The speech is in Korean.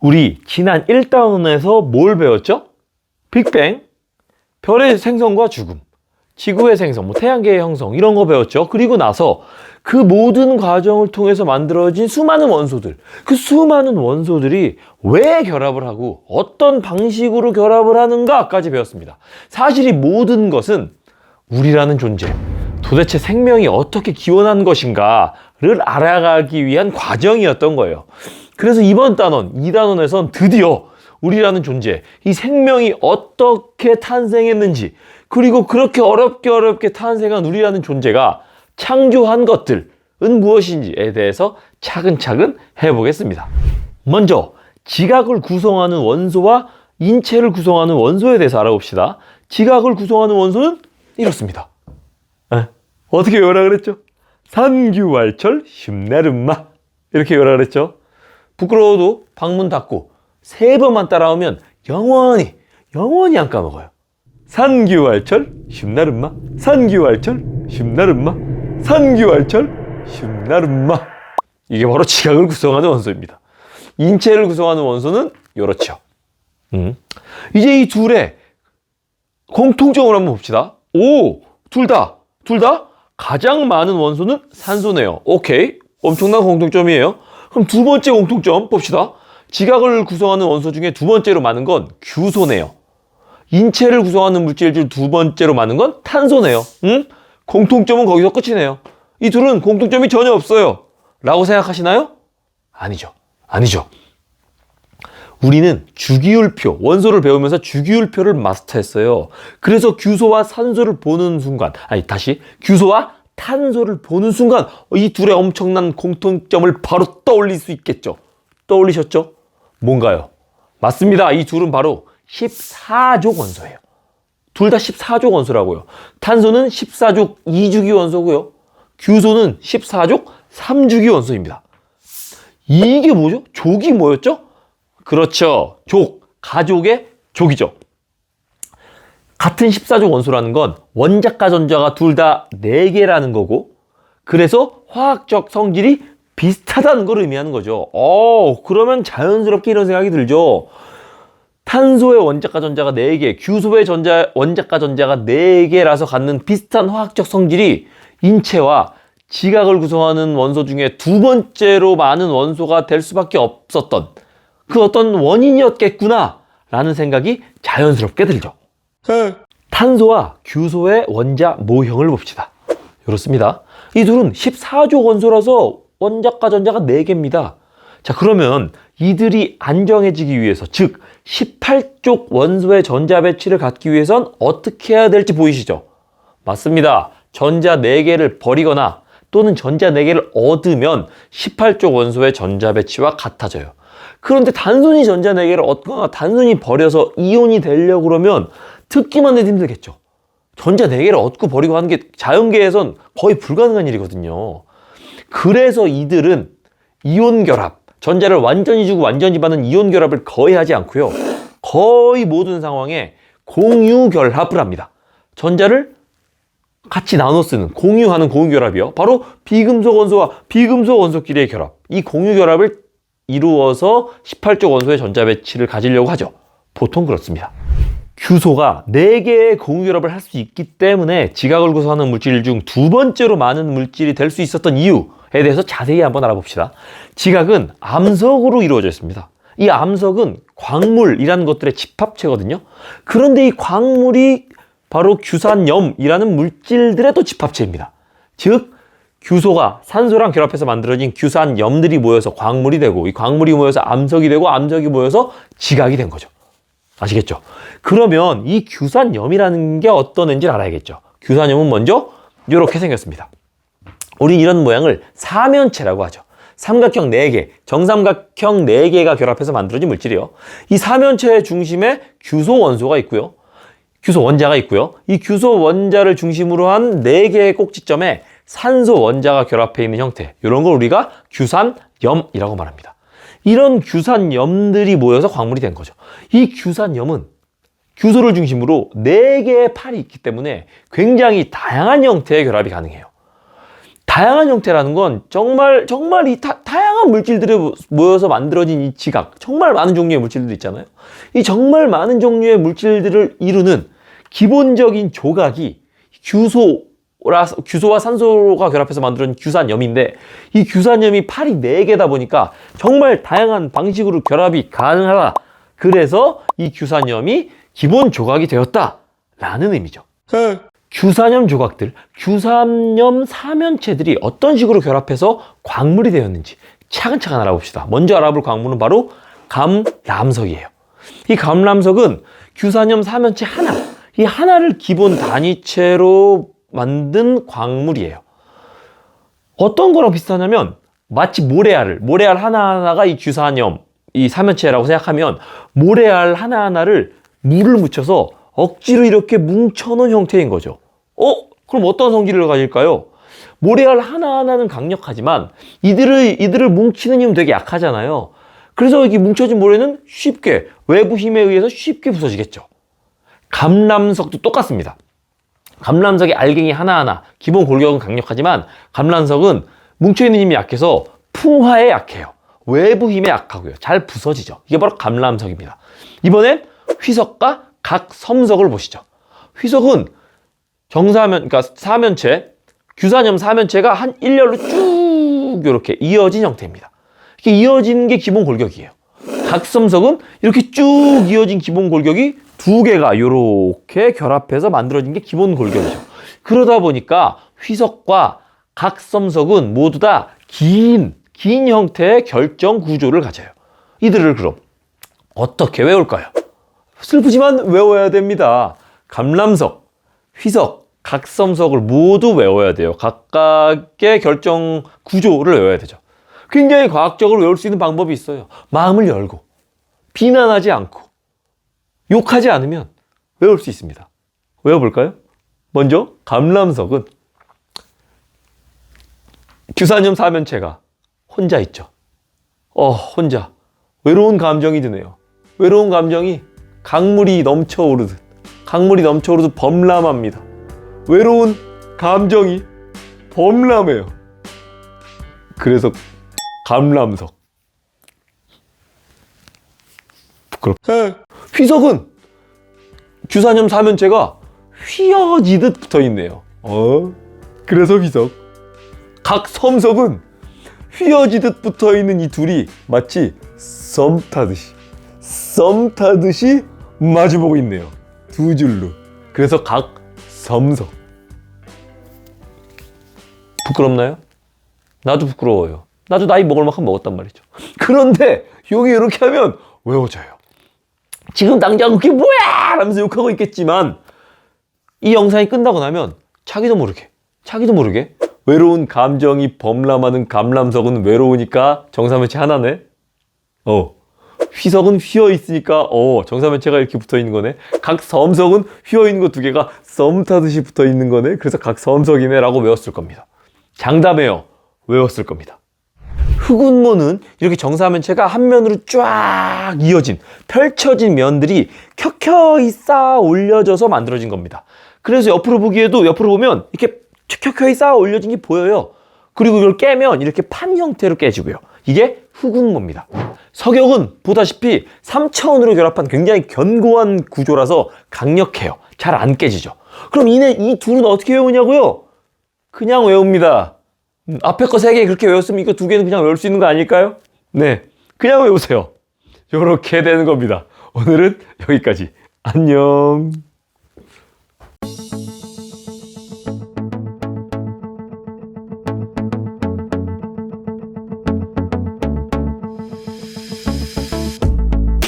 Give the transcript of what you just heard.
우리 지난 1단원에서 뭘 배웠죠? 빅뱅, 별의 생성과 죽음, 지구의 생성, 뭐 태양계의 형성 이런 거 배웠죠. 그리고 나서 그 모든 과정을 통해서 만들어진 수많은 원소들, 그 수많은 원소들이 왜 결합을 하고 어떤 방식으로 결합을 하는가까지 배웠습니다. 사실 이 모든 것은 우리라는 존재, 도대체 생명이 어떻게 기원한 것인가 를 알아가기 위한 과정이었던 거예요. 그래서 이번 단원, 2단원에선 드디어 우리라는 존재, 이 생명이 어떻게 탄생했는지, 그리고 그렇게 어렵게 어렵게 탄생한 우리라는 존재가 창조한 것들은 무엇인지에 대해서 차근차근 해보겠습니다. 먼저, 지각을 구성하는 원소와 인체를 구성하는 원소에 대해서 알아봅시다. 지각을 구성하는 원소는 이렇습니다. 에, 어떻게 외우라 그랬죠? 산규활철 심내름마 이렇게 외우라 그랬죠? 부끄러워도 방문 닫고 세 번만 따라오면 영원히 영원히 안 까먹어요. 산규활철 심나름마 산규활철 심나름마 산규활철 심나름마 이게 바로 지각을 구성하는 원소입니다. 인체를 구성하는 원소는 이렇죠. 음. 이제 이 둘의 공통점을 한번 봅시다. 오, 둘 다, 둘 다 가장 많은 원소는 산소네요. 오케이. 엄청난 공통점이에요. 그럼 두 번째 공통점 봅시다. 지각을 구성하는 원소 중에 두 번째로 많은 건 규소네요. 인체를 구성하는 물질 중 두 번째로 많은 건 탄소네요. 응? 공통점은 거기서 끝이네요. 이 둘은 공통점이 전혀 없어요. 라고 생각하시나요? 아니죠. 아니죠. 우리는 주기율표, 원소를 배우면서 주기율표를 마스터했어요. 그래서 규소와 산소를 보는 순간, 아니, 다시, 규소와 탄소를 보는 순간, 이 둘의 엄청난 공통점을 바로 떠올릴 수 있겠죠. 떠올리셨죠? 뭔가요? 맞습니다. 이 둘은 바로 14족 원소예요. 둘 다 14족 원소라고요. 탄소는 14족 2주기 원소고요. 규소는 14족 3주기 원소입니다. 이게 뭐죠? 족이 뭐였죠? 그렇죠. 족, 가족의 족이죠. 같은 14족 원소라는 건 원자과 전자가 둘 다 4개라는 거고 그래서 화학적 성질이 비슷하다는 걸 의미하는 거죠. 어, 그러면 자연스럽게 이런 생각이 들죠. 탄소의 원자과 전자가 4개, 규소의 전자, 원자과 전자가 4개라서 갖는 비슷한 화학적 성질이 인체와 지각을 구성하는 원소 중에 두 번째로 많은 원소가 될 수밖에 없었던 그 어떤 원인이었겠구나 라는 생각이 자연스럽게 들죠. 탄소와 규소의 원자 모형을 봅시다. 이렇습니다. 이 둘은 14조 원소라서 원자과 전자가 4개입니다. 자, 그러면 이들이 안정해지기 위해서, 즉, 18쪽 원소의 전자 배치를 갖기 위해선 어떻게 해야 될지 보이시죠? 맞습니다. 전자 4개를 버리거나 또는 전자 4개를 얻으면 18쪽 원소의 전자 배치와 같아져요. 그런데 단순히 전자 4개를 얻거나 단순히 버려서 이온이 되려고 그러면 듣기만 해도 힘들겠죠. 전자 4개를 얻고 버리고 하는 게 자연계에선 거의 불가능한 일이거든요. 그래서 이들은 이온 결합, 전자를 완전히 주고 완전히 받는 이온 결합을 거의 하지 않고요. 거의 모든 상황에 공유 결합을 합니다. 전자를 같이 나눠 쓰는 공유하는 공유 결합이요. 바로 비금속 원소와 비금속 원소끼리의 결합. 이 공유 결합을 이루어서 18쪽 원소의 전자 배치를 가지려고 하죠. 보통 그렇습니다. 규소가 4개의 공유 결합을 할 수 있기 때문에 지각을 구성하는 물질 중 두 번째로 많은 물질이 될 수 있었던 이유에 대해서 자세히 한번 알아봅시다. 지각은 암석으로 이루어져 있습니다. 이 암석은 광물이라는 것들의 집합체거든요. 그런데 이 광물이 바로 규산염이라는 물질들의 또 집합체입니다. 즉, 규소가 산소랑 결합해서 만들어진 규산 염들이 모여서 광물이 되고 이 광물이 모여서 암석이 되고 암석이 모여서 지각이 된 거죠. 아시겠죠? 그러면 이 규산염이라는 게 어떤 애인지 알아야겠죠. 규산염은 먼저 이렇게 생겼습니다. 우린 이런 모양을 사면체라고 하죠. 삼각형 4개, 정삼각형 4개가 결합해서 만들어진 물질이에요. 이 사면체의 중심에 규소 원소가 있고요. 규소 원자가 있고요. 이 규소 원자를 중심으로 한 4개의 꼭지점에 산소 원자가 결합해 있는 형태. 이런 걸 우리가 규산염이라고 말합니다. 이런 규산염들이 모여서 광물이 된 거죠. 이 규산염은 규소를 중심으로 4개의 팔이 있기 때문에 굉장히 다양한 형태의 결합이 가능해요. 다양한 형태라는 건 정말 정말 이 다, 다양한 물질들이 모여서 만들어진 이 지각 정말 많은 종류의 물질들 있잖아요. 이 정말 많은 종류의 물질들을 이루는 기본적인 조각이 규소라 규소와 산소가 결합해서 만들어진 규산염인데 이 규산염이 팔이 네 개다 보니까 정말 다양한 방식으로 결합이 가능하다. 그래서 이 규산염이 기본 조각이 되었다 라는 의미죠. 규산염 조각들, 규산염 사면체들이 어떤 식으로 결합해서 광물이 되었는지 차근차근 알아봅시다. 먼저 알아볼 광물은 바로 감람석이에요. 이 감람석은 규산염 사면체 하나, 이 하나를 기본 단위체로 만든 광물이에요. 어떤 거랑 비슷하냐면 마치 모래알을 모래알 하나하나가 이 규산염 이 사면체라고 생각하면 모래알 하나하나를 물을 묻혀서 억지로 이렇게 뭉쳐놓은 형태인 거죠. 어? 그럼 어떤 성질을 가질까요? 모래알 하나하나는 강력하지만 이들을 이들을 뭉치는 힘은 되게 약하잖아요. 그래서 이게 뭉쳐진 모래는 쉽게 외부 힘에 의해서 쉽게 부서지겠죠. 감람석도 똑같습니다. 감람석의 알갱이 하나하나 기본 골격은 강력하지만 감람석은 뭉쳐있는 힘이 약해서 풍화에 약해요. 외부 힘에 약하고요. 잘 부서지죠. 이게 바로 감람석입니다. 이번엔 휘석과 각 섬석을 보시죠. 휘석은 정사면, 그러니까 사면체, 규산염 사면체가 한 일렬로 쭉 이렇게 이어진 형태입니다. 이렇게 이어지는 게 기본 골격이에요. 각 섬석은 이렇게 쭉 이어진 기본 골격이 두 개가 이렇게 결합해서 만들어진 게 기본 골격이죠. 그러다 보니까 휘석과 각섬석은 모두 다 긴, 긴 형태의 결정 구조를 가져요. 이들을 그럼 어떻게 외울까요? 슬프지만 외워야 됩니다. 감람석, 휘석, 각섬석을 모두 외워야 돼요. 각각의 결정 구조를 외워야 되죠. 굉장히 과학적으로 외울 수 있는 방법이 있어요. 마음을 열고, 비난하지 않고, 욕하지 않으면 외울 수 있습니다. 외워볼까요? 먼저, 감람석은 규산염 사면체가 혼자 있죠. 어, 혼자. 외로운 감정이 드네요. 외로운 감정이 강물이 넘쳐오르듯, 강물이 넘쳐오르듯 범람합니다. 외로운 감정이 범람해요. 그래서 감람석. 부끄럽. 휘석은 규산염 사면체가 휘어지듯 붙어 있네요. 어? 그래서 휘석. 각 섬석은 휘어지듯 붙어 있는 이 둘이 마치 썸 타듯이 썸 타듯이 마주보고 있네요. 두 줄로. 그래서 각 섬석. 부끄럽나요? 나도 부끄러워요. 나도 나이 먹을 만큼 먹었단 말이죠. 그런데 여기 이렇게 하면 외워져요. 지금 당장 그게 뭐야! 라면서 욕하고 있겠지만 이 영상이 끝나고 나면 자기도 모르게 자기도 모르게 외로운 감정이 범람하는 감람석은 외로우니까 정사면체 하나네. 어. 휘석은 휘어 있으니까 어 정사면체가 이렇게 붙어 있는 거네. 각 섬석은 휘어 있는 거 두 개가 썸 타듯이 붙어 있는 거네. 그래서 각 섬석이네라고 외웠을 겁니다. 장담해요. 외웠을 겁니다. 흑운모는 이렇게 정사면체가 한 면으로 쫙 이어진 펼쳐진 면들이 켜켜이 쌓아 올려져서 만들어진 겁니다. 그래서 옆으로 보기에도 옆으로 보면 이렇게 켜켜이 쌓아 올려진 게 보여요. 그리고 이걸 깨면 이렇게 판 형태로 깨지고요. 이게 흑운모입니다. 석역은 보다시피 3차원으로 결합한 굉장히 견고한 구조라서 강력해요. 잘 안 깨지죠. 그럼 이네 이 둘은 어떻게 외우냐고요? 그냥 외웁니다. 음, 앞에 거 세 개 그렇게 외웠으면 이거 두 개는 그냥 외울 수 있는 거 아닐까요? 네. 그냥 외우세요. 이렇게 되는 겁니다. 오늘은 여기까지. 안녕.